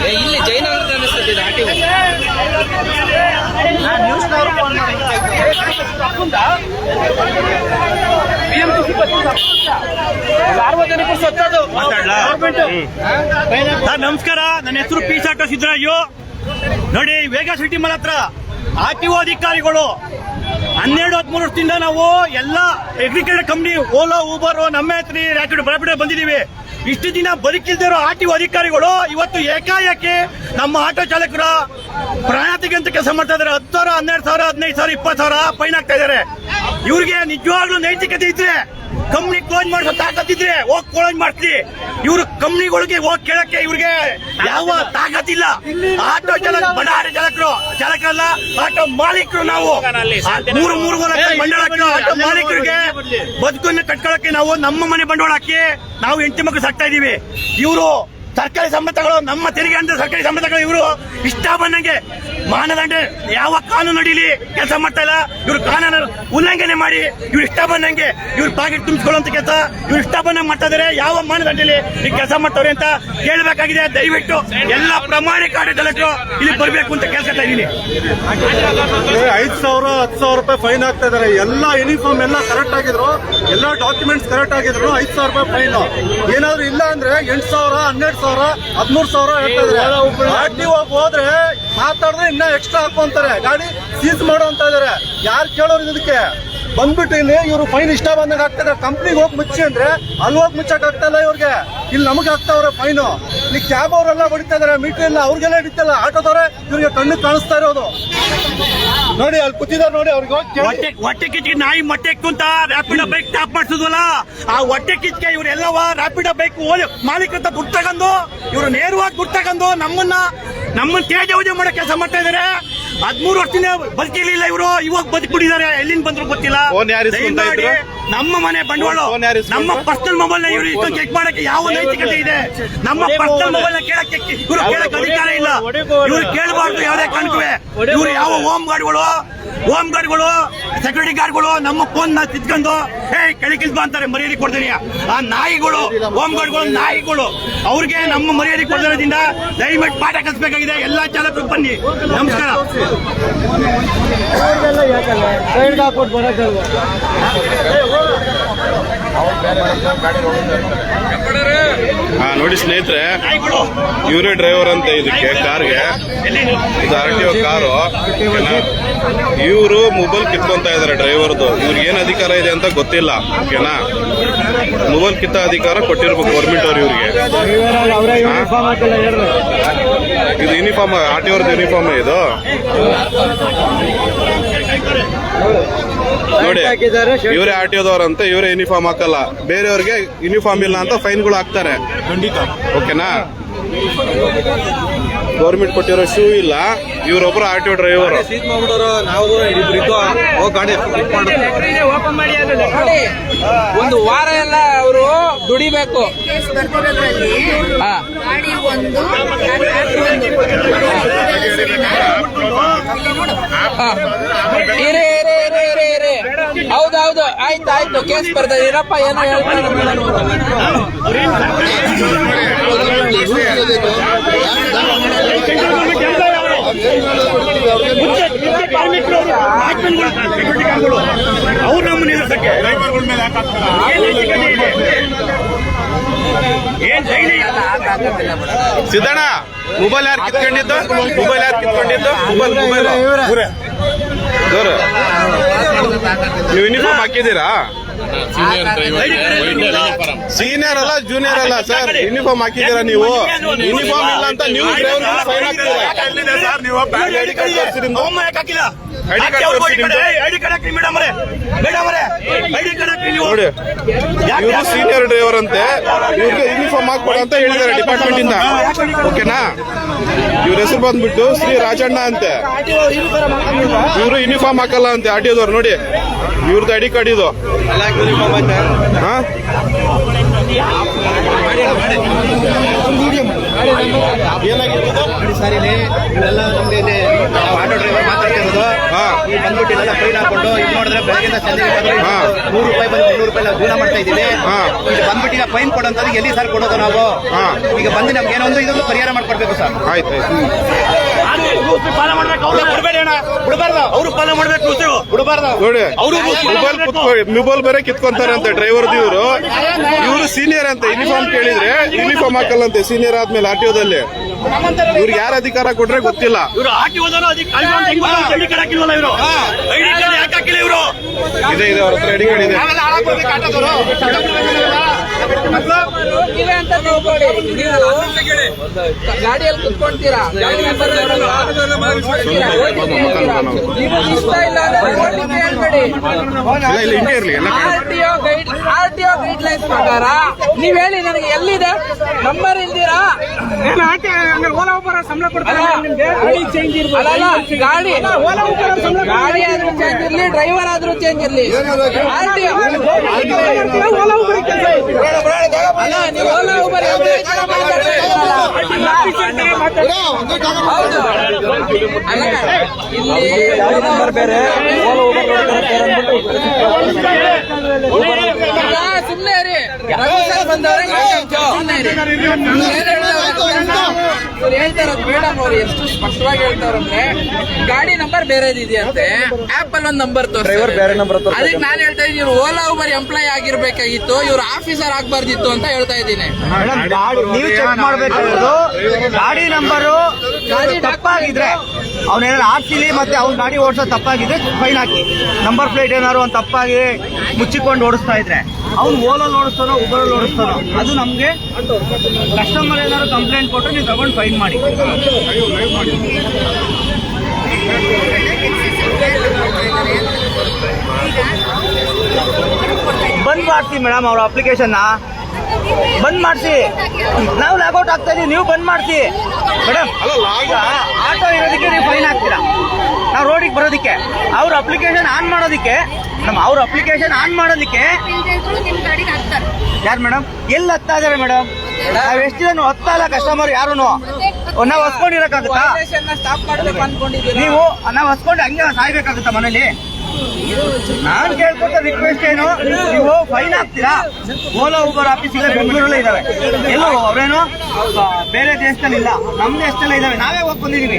ಏ, ಇಲ್ಲಿ ಜೈನ ಅಂತ ಅನಿಸ್ತದೆ ಇದು ಆರ್ ಟಿ ಸಾರ್ವಜನಿಕರು ಸತ್ತದು ಮಾತಾಡ್ಲಾ? ಸರ್ ನಮಸ್ಕಾರ. ನನ್ನ ಹೆಸರು ಪಿ ಸಾಟೋ ಸಿದ್ದರಾಜು ನೋಡಿ ವೇಗ ಸಿಟಿ ಮಲ್ ಹತ್ರ ಆರ್ ಟಿ ಒ ಅಧಿಕಾರಿಗಳು ಹನ್ನೆರಡು ಹದಿಮೂರು ವರ್ಷದಿಂದ ನಾವು ಎಲ್ಲ ಅಗ್ರಿಕಲ್ಚರ್ ಕಂಪ್ನಿ ಓಲೋ ಊಬರ್ ನಮ್ಮ ಹತ್ರ ರ್ಯಾಪಿಡ್ ರ್ಯಾಪಿಡ್ ಬಂದಿದ್ದೀವಿ ಇಷ್ಟು ದಿನ ಬದುಕಿಲ್ದಿರೋ ಆರ್ ಟಿ ಅಧಿಕಾರಿಗಳು ಇವತ್ತು ಏಕಾಏಕಿ ನಮ್ಮ ಆಟೋ ಚಾಲಕರ ಪ್ರಾಣಾತಿಗೆ ಅಂತ ಕೆಲಸ ಮಾಡ್ತಾ ಇದಾರೆ ಹತ್ತು ಸಾವಿರ, ಹನ್ನೆರಡು ಸಾವಿರ, ಹದಿನೈದು ಸಾವಿರ, ಇಪ್ಪತ್ತು ಸಾವಿರ ಫೈನ್ ಆಗ್ತಾ ಇದಾರೆ ಇವ್ರಿಗೆ ನಿಜವಾಗ್ಲೂ ನೈತಿಕತೆ ಇದ್ರೆ ಕಂಪ್ನಿ ಕ್ಲೋಸ್ ಮಾಡಿಸೋ ತಾಕತ್ತಿದ್ರೆ ಹೋಗಿ ಕ್ಲೋಸ್ ಮಾಡ್ತೀವಿ ಇವ್ರ ಕಂಪ್ನಿಗಳಿಗೆ ಹೋಗಿ ಕೇಳಕ್ಕೆ ಇವ್ರಿಗೆ ಯಾವ ತಾಕತ್ತಿಲ್ಲ ಆಟೋ ಚಾಲಕ ಬಡ ಆಟೋ ಚಾಲಕರು ಚಾಲಕರಲ್ಲ ಆಟೋ ಮಾಲೀಕರು ನಾವು. ಮೂರು ಮೂರು ಲಕ್ಷ ಬಂಡವಾಳ ಆಟೋ ಮಾಲೀಕರಿಗೆ ಬದುಕನ್ನು ಕಟ್ಕೊಳಕ್ಕೆ ನಾವು ನಮ್ಮ ಮನೆ ಬಂಡವಾಳ ಹಾಕಿ ನಾವು ಹೆಂಡತಿ ಮಕ್ಕಳು ಸಾಕ್ತಾ ಇದೀವಿ. ಇವರು ಸರ್ಕಾರಿ ಸಂಬಂಧಗಳು, ನಮ್ಮ ತೆರಿಗೆ ಅಂತ ಸರ್ಕಾರಿ ಸಂಬಂಧಗಳು ಇವರು. ಇಷ್ಟ ಬಂದಂಗೆ ಮಾನದಂಡ ಯಾವ ಕಾನೂನು ನಡೀಲಿ ಕೆಲಸ ಮಾಡ್ತಾ ಇಲ್ಲ. ಇವರು ಕಾನೂನು ಉಲ್ಲಂಘನೆ ಮಾಡಿ ಇವ್ರು ಇಷ್ಟ ಬಂದಂಗೆ ಇವ್ರು ಪಾಕೆಟ್ ತುಂಬಿಸ್ಕೊಳ್ಳುವಂತ ಕೆಲಸ. ಇವ್ರು ಇಷ್ಟ ಬಂದಂಗೆ ಮಾಡ್ತಾ ಇದಾರೆ. ಯಾವ ಮಾನದಂಡದಲ್ಲಿ ಈ ಕೆಲಸ ಮಾಡ್ತಾರೆ ಅಂತ ಕೇಳಬೇಕಾಗಿದೆ. ದಯವಿಟ್ಟು ಎಲ್ಲ ಪ್ರಮಾಣಿ ಆಡಳಿತರು ಇಲ್ಲಿ ಬರಬೇಕು ಅಂತ ಕೇಳ್ಕೊತಾ ಇದ್ದೀನಿ. ಐದು ಸಾವಿರ ಹತ್ತು ಸಾವಿರ ರೂಪಾಯಿ ಫೈನ್ ಆಗ್ತಾ ಇದಾರೆ. ಎಲ್ಲ ಯೂನಿಫಾರ್ಮ್ ಎಲ್ಲ ಕರೆಕ್ಟ್ ಆಗಿದ್ರು. ಎಲ್ಲ ಡಾಕ್ಯುಮೆಂಟ್ಸ್ ಕರೆಕ್ಟ್ ಆಗಿದ್ರು. ಐದು ಸಾವಿರ ರೂಪಾಯಿ ಫೈನ್ ಏನಾದ್ರು ಇಲ್ಲ ಅಂದ್ರೆ ಎಂಟು ಸಾವಿರ, ಹನ್ನೆರಡು ಸಾವಿರ ಹದಿಮೂರು ಸಾವಿರ ಹೇಳ್ತಾ ಇದಾರೆ ಆರ್ ಟಿ ಹೋದ್ರೆ ಮಾತಾಡಿದ್ರೆ ಇನ್ನ ಎಕ್ಸ್ಟ್ರಾ ಹಾಕೊಂತಾರೆ ಗಾಡಿ ಸೀಸ್ ಮಾಡೋ ಅಂತ ಇದಾರೆ ಯಾರು ಕೇಳೋರು ಇದಕ್ಕೆ? ಬಂದ್ಬಿಟ್ಟು ಇಲ್ಲಿ ಇವರು ಫೈನ್ ಇಷ್ಟ ಬಂದಾಗ ಹಾಕ್ತಾರೆ ಕಂಪ್ನಿಗೆ ಹೋಗಿ ಮುಚ್ಚಿ ಅಂದ್ರೆ ಅಲ್ಲಿ ಹೋಗಿ ಮುಚ್ಚಕ್ ಆಗ್ತಾ ಇಲ್ಲ ಇವ್ರಿಗೆ. ಇಲ್ಲಿ ನಮಗೆ ಹಾಕ್ತಾವ್ರೆ ಫೈನು ಇಲ್ಲಿ ಕ್ಯಾಬ್ ಅವರೆಲ್ಲ ಹೊಡಿತಾ ಇದಾರೆ ಮೀಟರ್ ಇಲ್ಲ ಅವ್ರಿಗೆಲ್ಲ ಹಿಡಿತಲ್ಲ ಆಟೋದವ್ರೆ ಇವ್ರಿಗೆ ಕಣ್ಣು ಕಾಣಿಸ್ತಾ ಇರೋದು. ನೋಡಿ, ಅಲ್ಲಿ ಕೂತಿದಾರೆ ನೋಡಿ, ಅವ್ರಿಗೆ. ಹೊಟ್ಟೆ ಕಿಚ್ಚಿಗೆ ನಾಯಿ ಮೊಟ್ಟೆ ಕುಂತ ರ್ಯಾಪಿಡ್ ಬೈಕ್ ಟಾಪ್ ಮಾಡಿಸಿದ್ವಲ್ಲ? ಆ ಹೊಟ್ಟೆ ಕಿಚ್ಚಿಗೆ ಇವರೆಲ್ಲವ ರ್ಯಾಪಿಡ್ ಬೈಕ್ ಮಾಲೀಕ ಅಂತ ತಗೊಂಡು, ಇವರು ನೇರವಾಗಿ ತಗೊಂಡು ನಮ್ಮನ್ನ ನಮ್ಮನ್ನ ತೇಜವಜೆ ಮಾಡೋ ಕೆಲಸ ಮಾಡ್ತಾ ಇದಾರೆ. ಹದ್ಮೂರು ವರ್ಷದಿಂದ ಬದುಕಿರ್ಲಿಲ್ಲ ಇವರು. ಇವಾಗ ಬದುಕ್ಬಿಟ್ಟಿದ್ದಾರೆ. ಎಲ್ಲಿಂದ ಬಂದ್ರು ಗೊತ್ತಿಲ್ಲ. ದಯಮಾಡಿ ನಮ್ಮ ಮನೆ ಬಂಡವಾಳ? ನಮ್ಮ ಪರ್ಸನಲ್ ಮೊಬೈಲ್ನ ಇವರು ಇಷ್ಟು ಚೆಕ್ ಮಾಡಕ್ಕೆ ಯಾವ ನೈತಿಕತೆ ಇದೆ? ನಮ್ಮ ಪರ್ಸನಲ್ ಮೊಬೈಲ್ನ ಕೇಳಕ್ಕೆ ಇವರು ಕೇಳಕ್ಕೆ ಅಧಿಕಾರ ಇಲ್ಲ. ಇವ್ರು ಕೇಳಬಾರ್ದು ಯಾವುದೇ ಕಾಣ್ತವೆ ಇವ್ರು ಯಾವ ಹೋಮ್ ಗಾರ್ಡ್ಗಳು ಹೋಮ್ ಗಾರ್ಡ್ಗಳು ಸೆಕ್ಯೂರಿಟಿ ಗಾರ್ಡ್ಗಳು ನಮ್ಮ ಫೋನ್ನ ತಿದ್ಕೊಂಡು ಹೇ ಕೆಳಗಿಲ್ಬಾ ಅಂತಾರೆ, ಮರ್ಯಾದೆ ಕೊಡ್ತೀನಿ. ಆ ನಾಯಿಗಳು ಹೋಮ್ ಗಾರ್ಡ್ಗಳು ನಾಯಿಗಳು, ಅವ್ರಿಗೆ ನಮ್ಮ ಮರ್ಯಾದೆ ಕೊಡೋದ್ರಿಂದ ದಯವಿಟ್ಟು ಪಾಠ ಕಲಿಸಬೇಕಾಗಿದೆ. ಎಲ್ಲಾ ಚಾಲಕರು ಬನ್ನಿ. ನಮಸ್ಕಾರ. ಹಾ, ನೋಡಿ ಸ್ನೇಹಿತರೆ, ಇವರೇ ಡ್ರೈವರ್ ಅಂತ ಇದಕ್ಕೆ, ಕಾರ್ಗೆ. ಇದು ಆರ್ ಟಿ ಕಾರು. ಇವರು ಮೊಬೈಲ್ ಕಿತ್ಕೊಂತ ಇದಾರೆ ಡ್ರೈವರ್ದು ಇವ್ರಿಗೆ ಏನ್ ಅಧಿಕಾರ ಇದೆ ಅಂತ ಗೊತ್ತಿಲ್ಲ, ಓಕೆನಾ? ಮೊಬೈಲ್ ಕಿತ್ತ ಅಧಿಕಾರ ಕೊಟ್ಟಿರ್ಬೇಕು ಗೌರ್ಮೆಂಟ್ ಅವ್ರು ಇವ್ರಿಗೆ. ಇದು ಯೂನಿಫಾರ್ಮ್ ಆರ್ ಟಿ ಅವ್ರದ್ದು ಯೂನಿಫಾರ್ಮ್ ಇದು? ನೋಡಿ ಇವರೇ ಆರ್ ಟಿ ಅಂತ ಇವರೇ ಯೂನಿಫಾರ್ಮ್ ಹಾಕಲ್ಲ. ಬೇರೆಯವ್ರಿಗೆ ಯೂನಿಫಾರ್ಮ್ ಇಲ್ಲ ಅಂತ ಫೈನ್ಗಳು ಹಾಕ್ತಾರೆ. ಓಕೆನಾ ಗೌರ್ಮೆಂಟ್ ಕೊಟ್ಟಿರೋ ಶೂ ಇಲ್ಲ. ಇವರೊಬ್ರು ಆರ್ ಟಿ ಒ ಡ್ರೈವರ್ ಒಂದು ವಾರ ಎಲ್ಲ ಅವರು ದುಡಿಬೇಕು. ಕೇಸ್ ಬರ್ತಿರೋದ್ರಲ್ಲಿ ಹಾ ಗಾಡಿ ಒಂದು ಟ್ರ್ಯಾಕ್ಟರ್ ಒಂದು ಹೆಸರಿನ ಇಲ್ಲಿ ನೋಡು ಹಾ. ಇರಿ ಇರಿ ಇರಿ ಇರಿ ಇರಿ ಹೌದೌದು ಆಯ್ತು ಆಯ್ತು. ಕೇಸ್ ಬರ್ತದೆ ಇರಪ್ಪ ಏನೋ ಹೇಳ್ತಾರೆ ಅವ್ರು ನಮ್ಮ ನಿಲ್ಲಿಸಕ್ಕೆ ಏನ್ ನೈತಿಕತೆ ಇದೆ? ಏನ್ ಧೈರ್ಯ ಇದೆ? ಸಿದ್ದಣ್ಣ ಮೊಬೈಲ್ ಯಾರು ಕಿತ್ಕೊಂಡಿದ್ದು? ಮೊಬೈಲ್ ಯಾರು ಕಿತ್ಕೊಂಡಿದ್ದು? ಮೊಬೈಲ್ ಮೊಬೈಲ್ ಸರ್ ನೀವು ಯೂನಿಫಾರ್ಮ್ ಹಾಕಿದ್ದೀರಾ? ಸೀನಿಯರ್ ಅಲ್ಲ ಜೂನಿಯರ್ ಅಲ್ಲ ಸರ್ ಯೂನಿಫಾರ್ಮ್ ಹಾಕಿದ್ದೀರಾ ನೀವು? ಯೂನಿಫಾರ್ಮ್ ಇಲ್ಲ ಅಂತ ನೀವು ಡ್ರೈವರ್ ಫೈನ್ ಹಾಕ್ತೀರಾ? ID card? ID card criminal ತೋರ್ಸಿ ಕಾರ್ಡ್- ಐಡಿ ಕಾರ್ಡ್ ಹಾಕಿ ಮೇಡಮ್ ಅವರೇ ಮೇಡಮ್ ಅವರೇ ಐಡಿ ಕಾರ್ಡ್ ಹಾಕಿ ನೀವು ನೋಡಿ ಇವರು ಸೀನಿಯರ್ ಡ್ರೈವರ್ ಅಂತೆ. ಇವ್ರಿಗೆ ಯೂನಿಫಾರ್ಮ್ ಹಾಕ್ಬೇಡ ಅಂತ ಹೇಳಿದ್ದಾರೆ ಡಿಪಾರ್ಟ್ಮೆಂಟ್ ಇಂದ. ಓಕೆನಾ? ಇವ್ರ ಹೆಸರು ಬಂದ್ಬಿಟ್ಟು ಶ್ರೀ ರಾಜಣ್ಣ ಅಂತೆ. ಇವರು ಯೂನಿಫಾರ್ಮ್ ಹಾಕಲ್ಲ ಅಂತೆ ಆರ್ ಟಿ ನೋಡಿ ಇವ್ರದ್ದು ಐಡಿ ಕಾರ್ಡ್ ಇದು. ಹಾ? ಆಟೋ ಡ್ರೈವರ್ ಮಾತಾಡ್ತಿರೋದು ಬಂದ್ಬಿಟ್ಟು ಫೈನ್ ಹಾಕೊಂಡು ಇದು ನೋಡಿದ್ರೆ ಬೆಳಗ್ಗೆ. ನೂರು ರೂಪಾಯಿ ಬಂದು ಮುನ್ನೂರು ರೂಪಾಯಿ ನಾವು ದೂರ ಮಾಡ್ತಾ ಇದ್ದೀವಿ. ಇದು ಬಂದ್ಬಿಟ್ಟು ಈಗ ಫೈನ್ ಕೊಡೋಂಥದ್ದು ಎಲ್ಲಿ ಸರ್ ಕೊಡೋದು ನಾವು? ಹಾ. ಈಗ ಬಂದು ನಮ್ಗೆ ಏನೋ ಒಂದು ಇದೊಂದು ಪರಿಹಾರ ಮಾಡ್ಕೊಡ್ಬೇಕು ಸರ್ ಆಯ್ತು ಆಯ್ತು. ಪಾಲನೆ ಮಾಡ್ಬೇಕು ಅವ್ರು ಪಾಲನೆ ಮಾಡ್ಬೇಕು ಬಿಡಬಾರ್ದು. ನೋಡಿ ಅವರು ಮೊಬೈಲ್ ಮೊಬೈಲ್ ಬೇರೆ ಕಿತ್ಕೊಂತಾರೆ ಅಂತ ಡ್ರೈವರ್ ಇವರು. ಸೀನಿಯರ್ ಅಂತ ಯೂನಿಫಾರ್ಮ್ ಕೇಳಿದ್ರೆ ಯೂನಿಫಾರ್ಮ್ ಹಾಕಲ್ಲಂತೆ ಸೀನಿಯರ್ ಆದ್ಮೇಲೆ ಆರ್ ಟಿಒದಲ್ಲಿ ಇವ್ರಿಗೆ ಯಾರು ಅಧಿಕಾರ ಕೊಟ್ರೆ ಗೊತ್ತಿಲ್ಲ. ಇವರು ಐಡಿ ಕಾರ್ಡ್ ಹಾಕಿಲ್ವಲ್ಲ ಇವರು? ಐಡಿ ಕಾರ್ಡ್ ಯಾಕೆ ಹಾಕಿಲ್ಲ ಇವರು? ಇದೆ ಇದೆ ಅವ್ರ ಹತ್ರ ಐಡಿ ಕಾರ್ಡ್ ಇದೆ ನೀವೇ ಅಂತ ತಿಳ್ಕೊಳ್ಳಿ ನೀವು ಗಾಡಿಯಲ್ಲಿ ಕುತ್ಕೊಂತೀರಾ? ಗಾಡಿ ಇಷ್ಟ ಇಲ್ಲ ಅಂದ್ರೆ ಹೇಳ್ಬೇಡಿ. ಇಲ್ಲ ಇಲ್ಲ ಹಿಂಗೆ ಇರ್ಲಿ R T guide R T O guidelines ಪ್ರಕಾರ ನೀವ್ ಹೇಳಿ ನನಗೆ ಎಲ್ಲಿದೆ? ನಂಬರ್ ಇಲ್ದಿರಾ? ಅಲ್ಲ, ಅಲ್ಲ, ಗಾಡಿ ಗಾಡಿ ಆದ್ರೂ ಚೇಂಜ್ ಇರ್ಲಿ ಡ್ರೈವರ್ ಆದ್ರೂ ಚೇಂಜ್ ಇರ್ಲಿ. ಆರ್ ಟಿ ಅಲ್ಲ ನೀವು ಓಲಾ ಸುಮ್ಮನೆ ರೀ ಬಂದವ್ರೆ ಸುಮ್ಮನೆ ರೀ ಏನ್ ಹೇಳ್ತಾರ ಮೇಡಮ್ ಅವ್ರು ಎಷ್ಟು ಸ್ಪಷ್ಟವಾಗಿ ಹೇಳ್ತಾರಂದ್ರೆ ಗಾಡಿ ನಂಬರ್ ಬೇರೆದಿದೆಯಂತೆ ಆಪ್ ಅಲ್ಲಿ ಒಂದ್ ನಂಬರ್ ಡ್ರೈವರ್ ಬೇರೆ ನಂಬರ್ ಅದಕ್ಕೆ ನಾನು ಹೇಳ್ತಾ ಇದ್ದೀನಿ ಇವ್ರು ಓಲಾ ಉಬರ್ ಎಂಪ್ಲಾಯ್ ಆಗಿರ್ಬೇಕಾಗಿತ್ತು ಇವ್ರು ಆಫೀಸರ್ ಆಗ್ಬಾರ್ದಿತ್ತು ಅಂತ ಹೇಳ್ತಾ ಇದ್ದೀನಿ. ನೀವು ಚೆಕ್ ಮಾಡ್ಬೇಕಾಗಿರೋದು ಗಾಡಿ ನಂಬರು ಗಾಡಿ ತಪ್ಪಾಗಿದ್ರೆ ಅವನೇನಾದ್ರು ಆರ್ಸಿಲಿ ಮತ್ತೆ ಅವ್ನ ಗಾಡಿ ಓಡಿಸೋ ತಪ್ಪಾಗಿದ್ರೆ ಫೈನ್ ಹಾಕಿ. ನಂಬರ್ ಪ್ಲೇಟ್ ಏನಾದ್ರು ಒಂದು ತಪ್ಪಾಗಿ ಮುಚ್ಚಿಕೊಂಡು ಓಡಿಸ್ತಾ ಇದ್ರೆ. ಅವ್ನು ಓಲಲ್ಲಿ ನೋಡಿಸ್ತಾರೋ ಉಬರಲ್ಲಿ ನೋಡಿಸ್ತಾರೋ ಅದು ನಮಗೆ ಕಸ್ಟಮರ್ ಏನಾದ್ರು ಕಂಪ್ಲೇಂಟ್ ಕೊಟ್ಟು ನೀವು ತಗೊಂಡು ಫೈನ್ ಮಾಡಿ. ಬಂದ್ ಮಾಡ್ತೀವಿ ಮೇಡಮ್ ಅವ್ರ ಅಪ್ಲಿಕೇಶನ್ನ ಬಂದ್ ಮಾಡ್ತೀವಿ ನಾವು ಲಾಗೌಟ್ ಆಗ್ತಾ ಇದೀವಿ, ನೀವು ಬಂದ್ ಮಾಡ್ತೀವಿ ಮೇಡಮ್ ಆಟೋ ಇರೋದಕ್ಕೆ ನೀವು ಫೈನ್ ಹಾಕ್ತೀರಾ ನಾವು ರೋಡಿಗೆ ಬರೋದಕ್ಕೆ. ಅವ್ರ ಅಪ್ಲಿಕೇಶನ್ ಆನ್ ಮಾಡೋದಕ್ಕೆ ನಮ್ಮ ಅವ್ರ ಅಪ್ಲಿಕೇಶನ್ ಆನ್ ಮಾಡೋದಕ್ಕೆ ಯಾರು ಮೇಡಮ್ ಎಲ್ಲಿ ಹತ್ತಾ ಇದಾರೆ ಮೇಡಮ್ ನಾವ್ ಎಷ್ಟು ಜನ ಕಸ್ಟಮರ್ ಯಾರು ನಾವ್ ಹೊಸ್ಕೊಂಡಿರಕ್ಕಾಗುತ್ತಾ? ನೀವು ನಾವ್ ಹೊಸ್ಕೊಂಡು ಹಂಗೆ ಸಾಯ್ಬೇಕಾಗುತ್ತಾ ಮನೇಲಿ? ನಾನ್ ಕೇಳ್ಕೊಟ್ಟ ರಿಕ್ವೆಸ್ಟ್ ಏನು? ನೀವು ಫೈನ್ ಹಾಕ್ತೀರಾ ಓಲಾ ಊಬರ್ ಆಫೀಸ್ ಇಲ್ಲ ಬೆಂಗಳೂರಲ್ಲೇ ಇದಾವೆ. ಎಲ್ಲೋ ಅವರೇನು? ಬೇರೆ ದೇಶದಲ್ಲಿ ಇಲ್ಲ. ನಮ್ಮ ದೇಶದಲ್ಲೇ ಇದ್ದಾವೆ ನಾವೇ ಹೋಗಿ ಬಂದಿದ್ದೀವಿ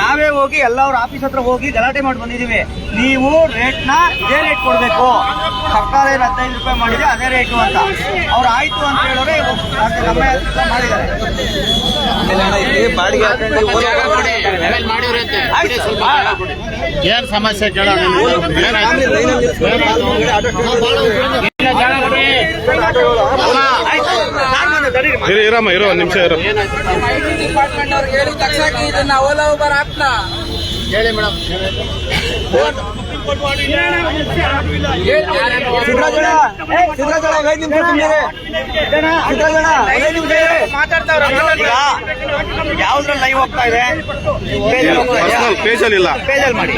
ನಾವೇ ಹೋಗಿ ಎಲ್ಲ ಅವ್ರ ಆಫೀಸ್ ಹತ್ರ ಹೋಗಿ ಗಲಾಟೆ ಮಾಡಿ ಬಂದಿದ್ದೀವಿ ನೀವು ರೇಟ್ನ ಇದೇ ರೇಟ್ ಕೊಡಬೇಕು. ಸರ್ಕಾರ ಏನು ಹದಿನೈದು ರೂಪಾಯಿ ಮಾಡಿದೆ ಅದೇ ರೇಟು ಅಂತ. ಅವ್ರು ಆಯಿತು ಅಂತ ಹೇಳೋರೆ ನಮ್ಮ ಮಾಡಿದ್ದಾರೆ? ಆಯ್ತು, ಏನ್ ಸಮಸ್ಯೆ ಕೇಳೋಣ ಇರಮ್ಮ ಇರೋ ನಿಮಿಷ ಇರೋ ಡಿಪಾರ್ಟ್ಮೆಂಟ್ ಅವ್ರಿಗೆ ಹೇಳಿ ತಕ್ಷಣ ಇದನ್ನ ಓಲಾ ಉಬರ್ ಆಪ್ನ ಹೇಳಿ ಮೇಡಮ್ ಯಾವ್ದ್ರಲ್ಲಿ ಲೈವ್ ಹೋಗ್ತಾ ಇದೆ ಪೇಜಲ್ಲಿ ಇಲ್ಲ ಪೇಜಲ್ಲಿ ಮಾಡಿ